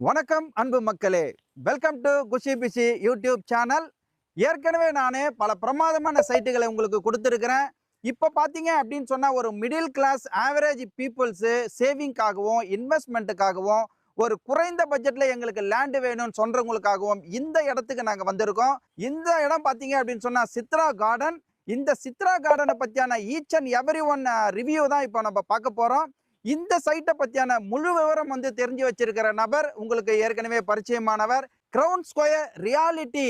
வணக்கம் அன்பு மக்களே. Welcome to Kushi Bishi YouTube channel. ஏற்கனவே நான் பல பிரமாதமான சைட்டுகளை உங்களுக்கு கொடுத்துருக்கிறேன். இப்போ பார்த்தீங்க அப்படின்னு சொன்னால் ஒரு மிடில் கிளாஸ் ஆவரேஜ் பீப்புள்ஸு சேவிங்காகவும் இன்வெஸ்ட்மெண்ட்டுக்காகவும் ஒரு குறைந்த பட்ஜெட்டில் எங்களுக்கு லேண்டு வேணும்னு சொல்கிறவங்களுக்காகவும் இந்த இடத்துக்கு நாங்கள் வந்திருக்கோம். இந்த இடம் பார்த்தீங்க அப்படின்னு சொன்னால் சித்ரா கார்டன் இந்த சித்ரா கார்டனை பற்றியான each and every one review தான் இப்போ நம்ம பார்க்க போகிறோம் இந்த சைட்டை பற்றியான முழு விவரம் வந்து தெரிஞ்சு வச்சிருக்கிற நபர் உங்களுக்கு ஏற்கனவே பரிச்சயமானவர் கிரவுன் ஸ்கொயர் ரியாலிட்டி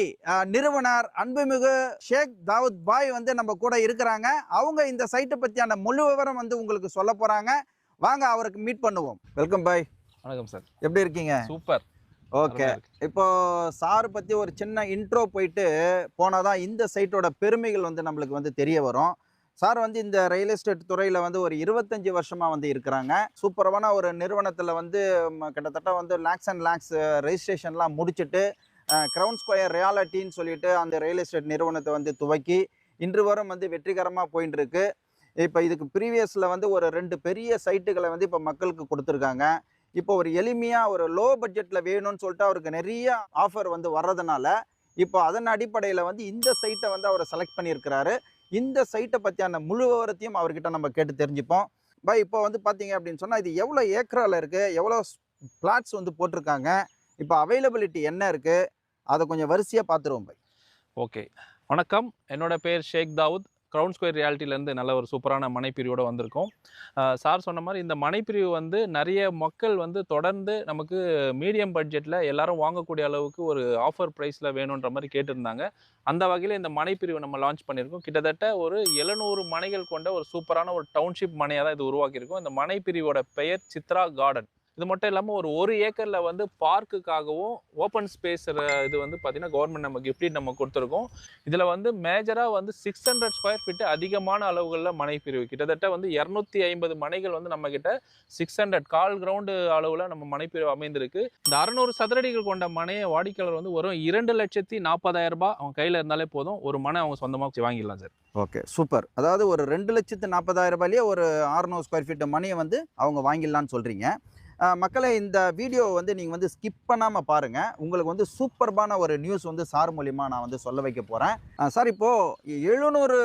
நிறுவனர் அன்புமிகு ஷேக் தாவூத் பாய் வந்து நம்ம கூட இருக்கிறாங்க. அவங்க இந்த சைட்டை பற்றியான முழு விவரம் வந்து உங்களுக்கு சொல்ல போகிறாங்க வாங்க அவருக்கு மீட் பண்ணுவோம். வெல்கம் பாய் வணக்கம் சார் எப்படி இருக்கீங்க? சூப்பர். ஓகே இப்போ சார் பற்றி ஒரு சின்ன இன்ட்ரோ போயிட்டு போனாதான் இந்த சைட்டோட பெருமைகள் வந்து நம்மளுக்கு வந்து தெரிய வரும். சார் வந்து இந்த ரியல் எஸ்டேட் துறையில் வந்து ஒரு இருபத்தஞ்சி வருஷமாக வந்து இருக்கிறாங்க. சூப்பரமான ஒரு நிறுவனத்தில் வந்து கிட்டத்தட்ட வந்து லேக்ஸ் அண்ட் லேக்ஸ் ரெஜிஸ்ட்ரேஷன்லாம் முடிச்சுட்டு க்ரௌன் ஸ்கொயர் ரியாலிட்டின்னு சொல்லிட்டு அந்த ரியல் எஸ்டேட் நிறுவனத்தை வந்து துவக்கி இன்று வரும் வந்து வெற்றிகரமாக போயின்னு இருக்கு இப்போ இதுக்கு ப்ரீவியஸில் வந்து ஒரு ரெண்டு பெரிய சைட்டுகளை வந்து இப்போ மக்களுக்கு கொடுத்துருக்காங்க. இப்போ ஒரு எளிமையாக ஒரு லோ பட்ஜெட்டில் வேணும்னு சொல்லிட்டு அவருக்கு நிறைய ஆஃபர் வந்து வர்றதுனால இப்போ அதன் அடிப்படையில் வந்து இந்த சைட்டை வந்து அவர் செலக்ட் பண்ணியிருக்கிறாரு. இந்த சைட்டை பற்றியான முழு விவரத்தையும் அவர்கிட்ட நம்ம கேட்டு தெரிஞ்சுப்போம். பை இப்போ வந்து பார்த்தீங்க அப்படின்னு சொன்னால் இது எவ்வளோ ஏக்கரால் இருக்குது எவ்வளோ பிளாட்ஸ் வந்து போட்டிருக்காங்க? இப்போ அவைலபிலிட்டி என்ன இருக்குது அதை கொஞ்சம் வரிசையாக பார்த்துருவோம் பை. ஓகே வணக்கம். என்னோட பேர் ஷேக் தாவூத். க்ரௌன் ஸ்கொயர் ரியாலிட்டிலேருந்து நல்ல ஒரு சூப்பரான மனைப்பிரிவோட வந்திருக்கோம். சார் சொன்ன மாதிரி இந்த மனைப்பிரிவு வந்து நிறைய மக்கள் வந்து தொடர்ந்து நமக்கு மீடியம் பட்ஜெட்டில் எல்லாரும் வாங்கக்கூடிய அளவுக்கு ஒரு ஆஃபர் ப்ரைஸில் வேணுன்ற மாதிரி கேட்டிருந்தாங்க. அந்த வகையில் இந்த மனைப்பிரிவு நம்ம லான்ச் பண்ணியிருக்கோம். கிட்டத்தட்ட ஒரு எழுநூறு மனைகள் கொண்ட ஒரு சூப்பரான ஒரு டவுன்ஷிப் மனையாக தான் இது உருவாக்கியிருக்கோம். இந்த மனைப்பிரிவோட பெயர் சித்ரா கார்டன் இது மட்டும் இல்லாமல் ஒரு ஒரு ஏக்கரில் வந்து பார்க்குக்காகவும் ஓப்பன் ஸ்பேஸ் இது வந்து பார்த்திங்கன்னா கவர்மெண்ட் நம்ம கிஃப்டி நம்ம கொடுத்துருக்கோம். இதில் வந்து மேஜராக வந்து சிக்ஸ் ஹண்ட்ரட் ஸ்கொயர் ஃபீட் அதிகமான அளவுகளில் மனை பிரிவு. கிட்டத்தட்ட வந்து இரநூத்தி ஐம்பது மனைகள் வந்து நம்மக்கிட்ட சிக்ஸ் ஹண்ட்ரட் கால் கிரவுண்டு அளவில் நம்ம மனைப்பிரிவு அமைந்திருக்கு. இந்த அறநூறு சதுரடிகள் கொண்ட மனையை வாடிக்கையாளர் வந்து வரும் இரண்டு லட்சத்தி நாற்பதாயிரம் ரூபாய் அவங்க கையில் இருந்தாலே போதும். ஒரு மனை அவங்க சொந்தமாக வாங்கிடலாம் சார். ஓகே சூப்பர் அதாவது ஒரு ரெண்டு லட்சத்து நாற்பதாயிரம் ரூபாயிலேயே ஒரு அறுநூறு ஸ்கொயர் ஃபீட் மனையை வந்து அவங்க வாங்கிடலான்னு சொல்கிறீங்க மக்களே இந்த வீடியோ வந்து நீங்கள் வந்து ஸ்கிப் பண்ணாமல் பாருங்கள் உங்களுக்கு வந்து சூப்பர்பான ஒரு நியூஸ் வந்து சார் மூலிமா நான் வந்து சொல்ல வைக்க போகிறேன் சார் இப்போது எழுநூறு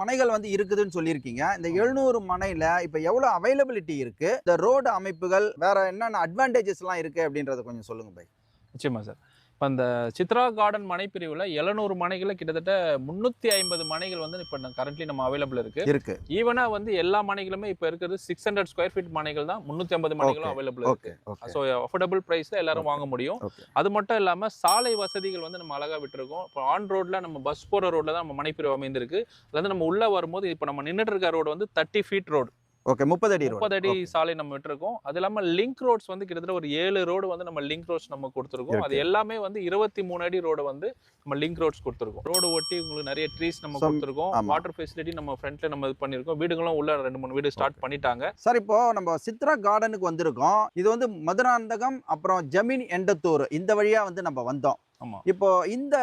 மனைகள் வந்து இருக்குதுன்னு சொல்லியிருக்கீங்க. இந்த எழுநூறு மனையில் இப்போ எவ்வளோ அவைலபிலிட்டி இருக்குது இந்த ரோடு அமைப்புகள் வேறு என்னென்ன அட்வான்டேஜஸ்லாம் இருக்குது அப்படின்றத கொஞ்சம் சொல்லுங்கள் பை. நிச்சயமா சார். இப்போ இந்த சித்ரா கார்டன் மனைப்பிரிவில் எழுநூறு மனைகளில் கிட்டத்தட்ட முந்நூற்றி ஐம்பது மனைகள் வந்து இப்போ கரண்ட்லி நம்ம அவைலபிள் இருக்கு. இருக்குது ஈவனா வந்து எல்லா மனைகளுமே இப்போ இருக்கிறது சிக்ஸ் ஹண்ட்ரட் ஸ்கொயர் ஃபீட் மனைகள் தான் முந்நூற்றி ஐம்பது மனைகளும் அவைலபிள் இருக்கு. ஸோ அஃபோர்டபுள் ப்ரைஸில் எல்லாரும் வாங்க முடியும். அது மட்டும் இல்லாமல் சாலை வசதிகள் வந்து நம்ம அழகாக விட்டுருக்கோம். இப்போ ஆன் ரோட்ல நம்ம பஸ் போகிற ரோட்ல தான் நம்ம மனைப்பிரிவு அமைந்திருக்கு. அதுல வந்து நம்ம உள்ள வரும்போது இப்போ நம்ம நின்றுட்டு இருக்க ரோடு வந்து தேர்ட்டி ஃபீட் ரோடு ஓகே முப்பது அடி. முப்பது அடி. சாலை நம்ம விட்டுருக்கோம். அது இல்லாமல் லிங்க் ரோட்ஸ் வந்து கிட்டத்தட்ட ஒரு ஏழு ரோடு வந்து நம்ம லிங்க் ரோட்ஸ் நம்ம கொடுத்துருக்கோம். அது. எல்லாமே வந்து இருபத்தி மூணு அடி ரோடு வந்து நம்ம லிங்க் ரோட்ஸ் கொடுத்துருக்கோம். ரோடு ஒட்டி உங்களுக்கு நிறைய ட்ரீஸ் நம்ம கொடுத்துருக்கோம். வாட்டர் ஃபெசிலிட்டி நம்ம ஃப்ரண்ட்ல நம்ம இது பண்ணியிருக்கோம் வீடுகளும் உள்ள ரெண்டு மூணு வீடு ஸ்டார்ட் பண்ணிட்டாங்க. சார் இப்போ நம்ம சித்ரா கார்டனுக்கு வந்திருக்கோம். இது வந்து மதுராந்தகம் அப்புறம் ஜமீன் எண்டத்தூர் இந்த வழியா வந்து நம்ம வந்தோம். ஆமா. இப்போ இந்த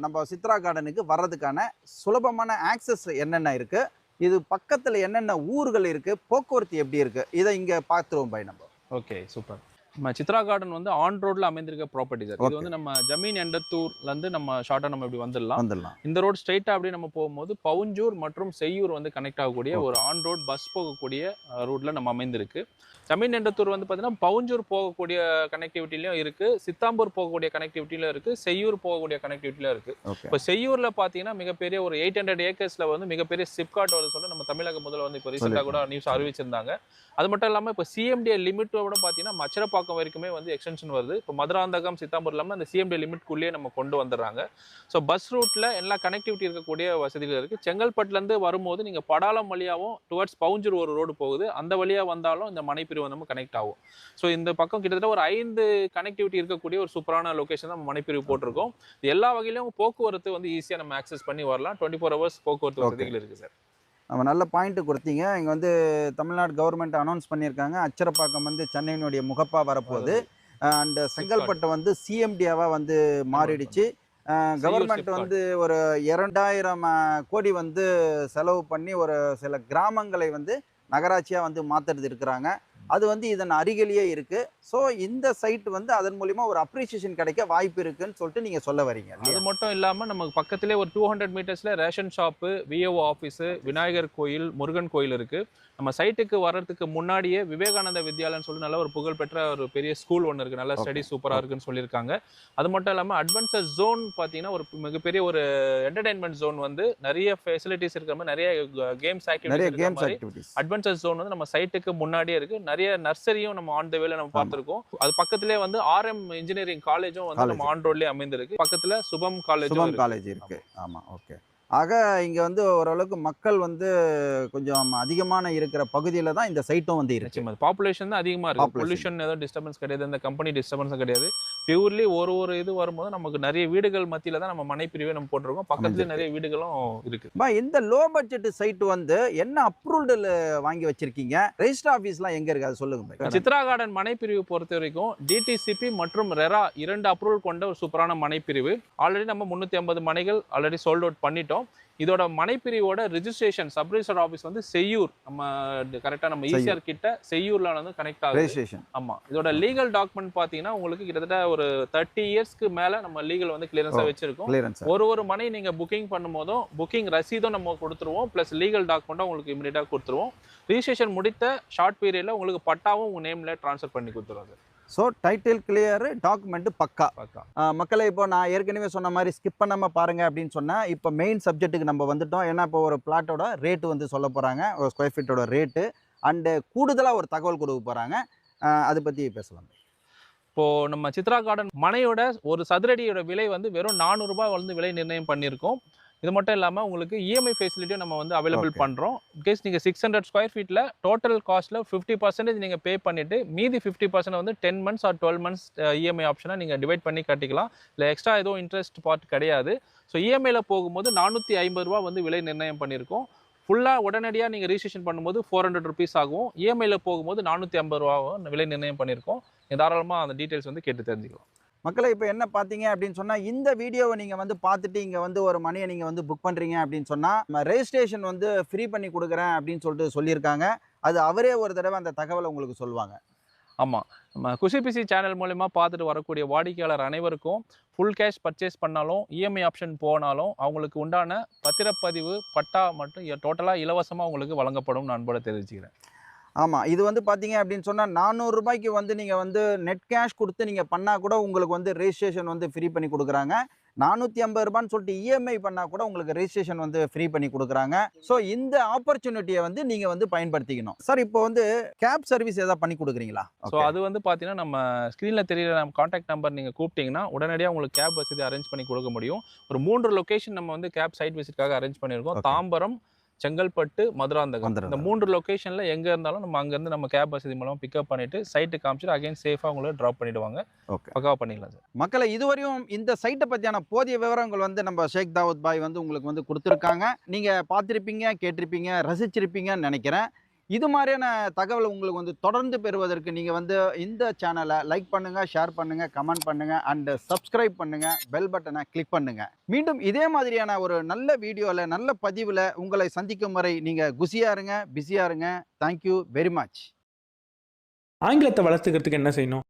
நம்ம சித்ரா கார்டனுக்கு வர்றதுக்கான சுலபமான ஆக்சஸ் என்னென்ன இருக்கு? இது பக்கத்தில் என்னென்ன ஊர்கள் இருக்குது போக்குவரத்து எப்படி இருக்குது இதை இங்கே பார்த்துருவோம் பை நம்ம. ஓகே சூப்பர் நம்ம சித்ரா கார்டன் வந்து ஆன் ரோட்ல அமைந்திருக்க ப்ராப்பர்ட்டி சார் இது. வந்து நம்ம ஜமீன் எண்டத்தூர்ல இருந்து நம்ம ஷார்ட்டா நம்ம இப்படி வந்துடலாம். வந்துடலாம். இந்த ரோட் ஸ்ட்ரைட்டா அப்படியே நம்ம போகும்போது பவுஞ்சூர் மற்றும் செய்யூர் வந்து கனெக்ட் ஆகக்கூடிய ஒரு ஆன் ரோட் பஸ் போகக்கூடிய ரூட்ல நம்ம அமைந்திருக்கு. ஜமீன் எண்டத்தூர் வந்து பார்த்தீங்கன்னா பவுஞ்சூர் போகக்கூடிய கனெக்டிவிட்டிலையும் இருக்கு. சித்தாம்பூர் போகக்கூடிய கனெக்டிவிட்டிலும் இருக்கு. செய்யூர் போகக்கூடிய கனெக்டிவிட்டிலும் இருக்கு. இப்போ செய்யூர்ல பார்த்தீங்கன்னா மிகப்பெரிய ஒரு எயிட் ஹண்ட்ரட் ஏக்கர்ஸ்ல வந்து மிகப்பெரிய சிப்காட் வந்து சொல்ல நம்ம தமிழக முதல்ல வந்து இப்போ ரீசெண்டாக கூட நியூஸ் அறிவிச்சிருந்தாங்க. அது மட்டும் இல்லாமல் இப்போ சிஎம்டிஏ லிமிட்டோட பார்த்தீங்கன்னா மச்சரப்பாக்கம் வரைக்குமே வந்து எக்ஸ்டென்ஷன் வருது. இப்போ மதுராந்தகம் சித்தாம்பூர் இல்லாமல் அந்த சிஎம்டிஏ லிமிட்குள்ளேயே நம்ம கொண்டு வந்துடுறாங்க. ஸோ பஸ் ரூட்டில் எல்லா கனெக்டிவிட்டி இருக்கக்கூடிய வசதிகள் இருக்குது செங்கல்பட்டுலேருந்து வரும்போது நீங்கள் படாலம் வழியாகவும் டுவர்ட்ஸ் பவுஞ்சூர் ஒரு ரோடு போகுது. அந்த வழியாக வந்தாலும் இந்த மனைப்பிரிவு நம்ம கனெக்ட் ஆகும். ஸோ இந்த பக்கம் கிட்டத்தட்ட ஒரு ஐந்து கனெக்டிவிட்டி இருக்கக்கூடிய ஒரு சூப்பரான லொகேஷன் நம்ம மனைப்பிரிவு போட்டிருக்கோம். எல்லா வகையிலும் போக்குவரத்து வந்து ஈஸியாக நம்ம ஆக்சஸ் பண்ணி வரலாம். டுவெண்ட்டி ஃபோர் ஹவர்ஸ் போக்குவரத்து. வசதிகள் இருக்குது சார் நம்ம நல்ல பாயிண்ட் கொடுத்தீங்க. இங்க வந்து தமிழ்நாடு கவர்மெண்ட் அனௌன்ஸ் பண்ணியிருக்காங்க. அச்சரப்பாக்கம் வந்து சென்னையினுடைய முகப்பா வரப்போகுது. அண்ட் செங்கல்பட்டு வந்து சிஎம்டியாவா வந்து மாறிடுச்சு. Government Sipcot. வந்து ஒரு இரண்டாயிரம் கோடி வந்து செலவு பண்ணி ஒரு சில கிராமங்களை வந்து நகராட்சியாக வந்து மாற்றுறது இருக்கிறாங்க. அது வந்து இதன் அருகிலேயே இருக்கு. ஸோ இந்த சைட் வந்து அதன் மூலியமா ஒரு அப்ரிசியேஷன் கிடைக்க வாய்ப்பு இருக்குன்னு சொல்லிட்டு நீங்க சொல்ல வரீங்க அது மட்டும் இல்லாம நமக்கு பக்கத்திலே ஒரு two hundred மீட்டர்ஸ்ல ration shop VAO office Vinayagar கோயில் முருகன் கோயில் இருக்கு. நம்ம சைட்டுக்கு வர்றதுக்கு முன்னாடியே விவேகானந்த வித்யாலயம்னு சொல்லி நல்ல ஒரு புகழ்பெற்ற ஒரு பெரிய ஸ்கூல் ஒன்று இருக்கு. நல்ல. ஸ்டடி சூப்பரா இருக்குன்னு சொல்லியிருக்காங்க. அது மட்டும் இல்லாம அட்வான்சர் ஜோன் பார்த்தீங்கன்னா ஒரு மிகப்பெரிய ஒரு என்டர்டைன்மெண்ட் ஜோன் வந்து நிறைய ஃபெசிலிட்டிஸ் இருக்கிற மாதிரி நிறைய கேம்ஸ் ஆக்டிவிட்டிஸ் அட்வென்ச்சர் ஜோன் வந்து நம்ம சைட்டுக்கு முன்னாடியே இருக்கு. நிறைய நர்சரியும் நம்ம ஆன் த வேல நம்ம பார்த்திருக்கோம். அது பக்கத்திலே வந்து ஆர்எம் இன்ஜினியரிங் காலேஜும் வந்து நம்ம ஆன் ரோட்லயே அமைந்திருக்கு. பக்கத்துல சுபம் காலேஜும் சுபம் காலேஜ் இருக்கு. ஆமா. ஓகே ஆக இங்க வந்து ஓரளவுக்கு மக்கள் வந்து கொஞ்சம் அதிகமான இருக்கிற பகுதியில தான் இந்த சைட்டும் வந்து இருக்கு. பாப்புலேஷன் தான் அதிகமா இருக்கு. பொல்யூஷன் ஏதோ டிஸ்டர்பன்ஸ் கிடையாது. இந்த கம்பெனி டிஸ்டர்பன்ஸும் கிடையாது. பியூர்லி ஒரு ஒரு இது வரும்போது நமக்கு நிறைய வீடுகள் மத்தியில தான் நம்ம மனை பிரிவே நம்ம போட்டிருக்கோம். பக்கத்துல அமைஞ்சிருக்கு. நிறைய வீடுகளும் இருக்கு. இந்த லோ பட்ஜெட் சைட் வந்து என்ன அப்ரூவல் வாங்கி வச்சிருக்கீங்க? ரெஜிஸ்டர் ஆஃபீஸ்லாம் எங்க இருக்கு? அது சொல்லுங்க. சித்ரா கார்டன் மனைப்பிரிவு பொறுத்த வரைக்கும் டிடிசிபி மற்றும் ரெரா இரண்டு அப்ரூவல் கொண்ட ஒரு சூப்பரான மனைப்பிரிவு. ஆல்ரெடி நம்ம முந்நூற்றி ஐம்பது மனைகள் ஆல்ரெடி சோல்ட் அவுட் பண்ணிட்டோம். இதோட மனைப்பிரிவோட ரிஜிஸ்ட்ரேஷன் சப்ரிஜிஸ்டர் ஆஃபீஸ் வந்து செய்யூர். நம்ம கரெக்டாக நம்ம. ஈசிஆர் கிட்ட செய்யூர்ல வந்து கனெக்ட் ஆகுது. ரெஜிஸ்ட்ரேஷன் ஆமா. இதோட லீகல் டாக்குமெண்ட் பார்த்தீங்கன்னா உங்களுக்கு கிட்டத்தட்ட ஒரு தேர்ட்டி இயர்ஸ்க்கு மேல நம்ம லீகல் வந்து கிளியரன்ஸாக. வச்சிருக்கோம். ஒரு ஒரு மனை நீங்க புக்கிங் பண்ணும்போதும் புக்கிங் ரசீதும் நம்ம கொடுத்துருவோம். ப்ளஸ் லீகல் டாக்குமெண்ட்டும் உங்களுக்கு இமீடியட்டாக கொடுத்துருவோம். ரிஜிஸ்ட்ரேஷன் முடித்த ஷார்ட் பீரியட்ல உங்களுக்கு பட்டாவும் உங்க நேம்ல ட்ரான்ஸ்ஃபர் பண்ணி கொடுத்துருவாங்க. ஸோ டைட்டில் கிளியர் டாக்குமெண்ட் பக்கா. மக்களை இப்போ நான் ஏற்கனவே சொன்ன மாதிரி ஸ்கிப் பண்ணாம பாருங்க அப்படின்னு சொன்னா இப்போ மெயின் சப்ஜெக்ட்டுக்கு நம்ம வந்துட்டோம். ஏன்னா இப்போ ஒரு பிளாட்டோட ரேட்டு வந்து சொல்ல போறாங்க. ஒரு ஸ்கொயர் ஃபீட்டோட ரேட்டு அண்டு கூடுதலாக ஒரு தகவல் கொடுக்க போறாங்க. ஆஹ் அதை பத்தி பேசலாம். இப்போ நம்ம சித்ரா கார்டன் மனையோட ஒரு சதுரடியோட விலை வந்து வெறும் 400 ரூபாய் வந்து விலை நிர்ணயம் பண்ணியிருக்கோம். இது மட்டும் இல்லாமல் உங்களுக்கு E இஎம்ஐ ஃபெசிலிட்டியும் நம்ம வந்து அவைலபிள். பண்ணுறோம் இன்கேஸ் நீங்கள் சிக்ஸ் ஹண்ட்ரட் ஸ்கொயர் ஃபீட்டில் டோட்டல் காஸ்ட்டில் ஃபிஃப்டி பர்சன்டேஜ் நீங்கள் பே பண்ணிவிட்டு மீதி ஃபிஃப்டி பர்சன்ட் வந்து ten months or twelve months EMI ஆப்ஷனை நீங்கள் டிவைட் பண்ணி கட்டிக்கலாம். இல்லை எக்ஸ்ட்ரா எதுவும் இன்ட்ரெஸ்ட் பார்ட் கிடையாது. ஸோ இஎம்ஐயில் போகும்போது நானூற்றி ஐம்பது ரூபா வந்து விலை நிர்ணயம் பண்ணியிருக்கோம். ஃபுல்லாக உடனடியாக நீங்கள் ரிஜிஸ்ட்ரேஷன் பண்ணும்போது ஃபோர் ஹண்ட்ரட் ருபீஸ் ஆகும். இஎம்ஐயில் போகும்போது நானூற்றி ஐம்பது ரூபாவும் விலை நிர்ணயம் பண்ணியிருக்கோம். நீங்க தாராளமாக அந்த டீட்டெயில்ஸ் வந்து கேட்டு தெரிஞ்சுக்கலாம். மக்களை இப்போ என்ன பார்த்தீங்க அப்படின்னு சொன்னால் இந்த வீடியோவை நீங்கள் வந்து பார்த்துட்டு இங்கே வந்து ஒரு மணியை நீங்கள் வந்து புக் பண்ணுறீங்க அப்படின்னு சொன்னால் ரெஜிஸ்ட்ரேஷன் வந்து ஃப்ரீ பண்ணி கொடுக்குறேன் அப்படின்னு சொல்லிட்டு சொல்லியிருக்காங்க. அது அவரே ஒரு தடவை அந்த தகவலை உங்களுக்கு சொல்லுவாங்க. ஆமாம் நம்ம குசிபிசி சேனல் மூலயமா பார்த்துட்டு வரக்கூடிய வாடிக்கையாளர் அனைவருக்கும் ஃபுல் கேஷ் பர்ச்சேஸ் பண்ணாலும் இஎம்ஐ ஆப்ஷன் போனாலும் அவங்களுக்கு உண்டான பத்திரப்பதிவு பட்டா மட்டும் டோட்டலாக இலவசமாக உங்களுக்கு வழங்கப்படும் நான் அன்போட தெரிவிச்சுக்கிறேன். ஆமாம் இது வந்து பார்த்தீங்க அப்படின்னு சொன்னால் நானூறு ரூபாய்க்கு வந்து நீங்கள் வந்து நெட் கேஷ் கொடுத்து நீங்கள் பண்ணால் கூட உங்களுக்கு வந்து ரெஜிஸ்ட்ரேஷன் வந்து ஃப்ரீ பண்ணி கொடுக்குறாங்க. நானூற்றி ஐம்பது ரூபான்னு சொல்லிட்டு இஎம்ஐ பண்ணால் கூட உங்களுக்கு ரெஜிஸ்ட்ரேஷன் வந்து ஃப்ரீ பண்ணி கொடுக்குறாங்க. ஸோ இந்த ஆப்பர்ச்சுனிட்டியை வந்து நீங்கள் வந்து பயன்படுத்திக்கணும். சார் இப்போ வந்து கேப் சர்வீஸ் ஏதாவது பண்ணி கொடுக்குறீங்களா? ஸோ அது வந்து பார்த்தீங்கன்னா நம்ம ஸ்க்ரீனில் தெரியுற நம்ம காண்டாக்ட் நம்பர் நீங்கள் கூப்பிட்டீங்கன்னா உடனடியாக உங்களுக்கு கேப் வசதி அரேஞ்ச் பண்ணி கொடுக்க முடியும். ஒரு மூன்று லொகேஷன் நம்ம வந்து கேப் சைட் விசிட்காக அரேஞ்ச் பண்ணியிருக்கோம். தாம்பரம் செங்கல்பட்டு மதுராந்தகம். இந்த. மூன்று லொகேஷனில் எங்கே இருந்தாலும் நம்ம அங்கேருந்து நம்ம கேப் வசதி மூலம் பிக்கப் பண்ணிட்டு சைட்டு காமிச்சிட்டு அகைன் சேஃபாக உங்களை ட்ராப் பண்ணிடுவாங்க. ஓகே பக்காவாக பண்ணிடலாம் சார். மக்களை இதுவரையும் இந்த சைட்டை பற்றியான போதிய விவரங்கள் வந்து நம்ம ஷேக் தாவூத் பாய் வந்து உங்களுக்கு வந்து கொடுத்துருக்காங்க. நீங்கள் பார்த்துருப்பீங்க கேட்டிருப்பீங்க ரசிச்சிருப்பீங்கன்னு நினைக்கிறேன். இது மாதிரியான தகவல் உங்களுக்கு வந்து தொடர்ந்து பெறுவதற்கு நீங்கள் வந்து இந்த சேனலை லைக் பண்ணுங்கள் ஷேர் பண்ணுங்கள் கமெண்ட் பண்ணுங்கள் அண்டு சப்ஸ்கிரைப் பண்ணுங்கள் பெல் பட்டனை கிளிக் பண்ணுங்கள் மீண்டும் இதே மாதிரியான ஒரு நல்ல வீடியோவில் நல்ல பதிவில் உங்களை சந்திக்கும் வரை நீங்கள் குசியாக இருங்க பிஸியாக இருங்க. தேங்க்யூ வெரி மச் ஆங்கிலத்தை வளர்த்துக்கிறதுக்கு என்ன செய்யணும்?